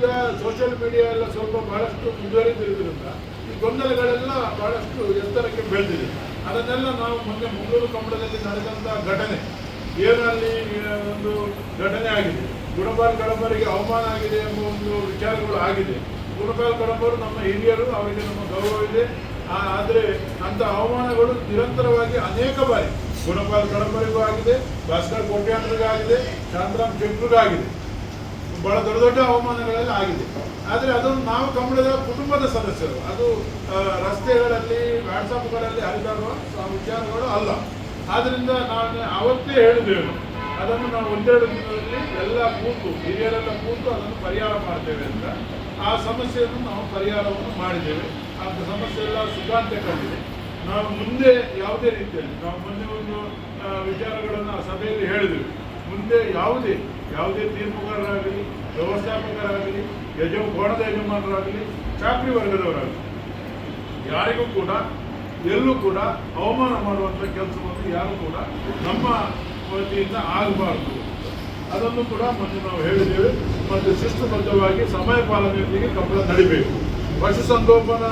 ಈಗ social media ಎಲ್ಲ ಸ್ವಲ್ಪ ಬಹಳಷ್ಟು ಮುಂದುವರಿದಿರೋದ್ರಿಂದ ಈ ಗೊಂದಲಗಳೆಲ್ಲ ಬಹಳಷ್ಟು ಎತ್ತರಕ್ಕೆ ಬೆಳೆದಿದೆ ಅದನ್ನೆಲ್ಲ ನಾವು ಮೊನ್ನೆ ಮಂಗಳೂರು ಕಂಬಳದಲ್ಲಿ ನಡೆದಂಥ ಘಟನೆ. ಏನಲ್ಲಿ ಒಂದು ಘಟನೆ ಆಗಿದೆ. ಗುಣಪಾಲ್ ಕಡಂಬರಿಗೆ ಅವಮಾನ ಆಗಿದೆ ಎಂಬ ಒಂದು ವಿಚಾರಗಳು ಆಗಿದೆ. ಗುಣಪಾಲ್ ಕಡಂಬರು ನಮ್ಮ ಹಿರಿಯರು, ಅವರಿಗೆ ನಮ್ಮ ಗೌರವ ಇದೆ. ಆದರೆ ಅಂಥ ಅವಮಾನಗಳು ನಿರಂತರವಾಗಿ ಅನೇಕ ಬಾರಿ ಗುಣಪಾಲ್ ಕಡಂಬರಿಗೂ ಆಗಿದೆ, ಭಾಸ್ಕರ್ ಕೋಟ್ಯಾಂಡ್ರಿಗೂ ಆಗಿದೆ, ಶಾಂತರಾಮ್ ಶೆಟ್ರಿಗೂ ಆಗಿದೆ. ಬಹಳ ದೊಡ್ಡ ದೊಡ್ಡ ಹವಾಮಾನಗಳಲ್ಲಿ ಆಗಿದೆ. ಆದರೆ ಅದನ್ನು ನಾವು ಕಂಬಳದ ಕುಟುಂಬದ ಸದಸ್ಯರು. ಅದು ರಸ್ತೆಗಳಲ್ಲಿ, ವಾಟ್ಸಪ್ಗಳಲ್ಲಿ ಹರಿದಾಡುವ ವಿಚಾರಗಳು ಅಲ್ಲ. ಆದ್ದರಿಂದ ನಾನು ಅವತ್ತೇ ಹೇಳಿದ್ದೇವೆ ಅದನ್ನು ನಾವು ಒಂದೆರಡು ದಿನದಲ್ಲಿ ಎಲ್ಲ ಕೂತು ಹಿರಿಯರೆಲ್ಲ ಕೂತು ಅದನ್ನು ಪರಿಹಾರ ಮಾಡ್ತೇವೆ ಅಂತ. ಆ ಸಮಸ್ಯೆಯನ್ನು ನಾವು ಪರಿಹಾರವನ್ನು ಮಾಡಿದ್ದೇವೆ. ಆ ಸಮಸ್ಯೆ ಎಲ್ಲ ಸುಖಾಂತ್ಯ ಕಂಡಿದೆ. ನಾವು ಮುಂದೆ ಯಾವುದೇ ರೀತಿಯಲ್ಲಿ, ನಾವು ಮೊನ್ನೆ ಒಂದು ವಿಚಾರಗಳನ್ನು ಆ ಸಭೆಯಲ್ಲಿ ಹೇಳಿದೆವು. ಮುಂದೆ ಯಾವುದೇ ಯಾವುದೇ ತೀರ್ಪುಗಾರರಾಗಲಿ, ವ್ಯವಸ್ಥಾಪಕರಾಗಲಿ, ಯಜ ಕೋಣದ ಯಜಮಾನರಾಗಲಿ, ಚಾಕ್ರಿ ವರ್ಗದವರಾಗಲಿ, ಯಾರಿಗೂ ಕೂಡ, ಎಲ್ಲೂ ಕೂಡ ಅವಮಾನ ಮಾಡುವಂಥ ಕೆಲಸವನ್ನು ಯಾರು ಕೂಡ ನಮ್ಮ ವತಿಯಿಂದ ಆಗಬಾರ್ದು. ಅದನ್ನು ಕೂಡ ಮೊನ್ನೆ ನಾವು ಹೇಳಿದ್ದೇವೆ. ಮತ್ತು ಶಿಸ್ತುಬದ್ಧವಾಗಿ ಸಮಯ ಪಾಲನೆಯೊಂದಿಗೆ ಕಬ್ಬಳ ನಡಿಬೇಕು ಪಶುಸಂಗೋಪನಾ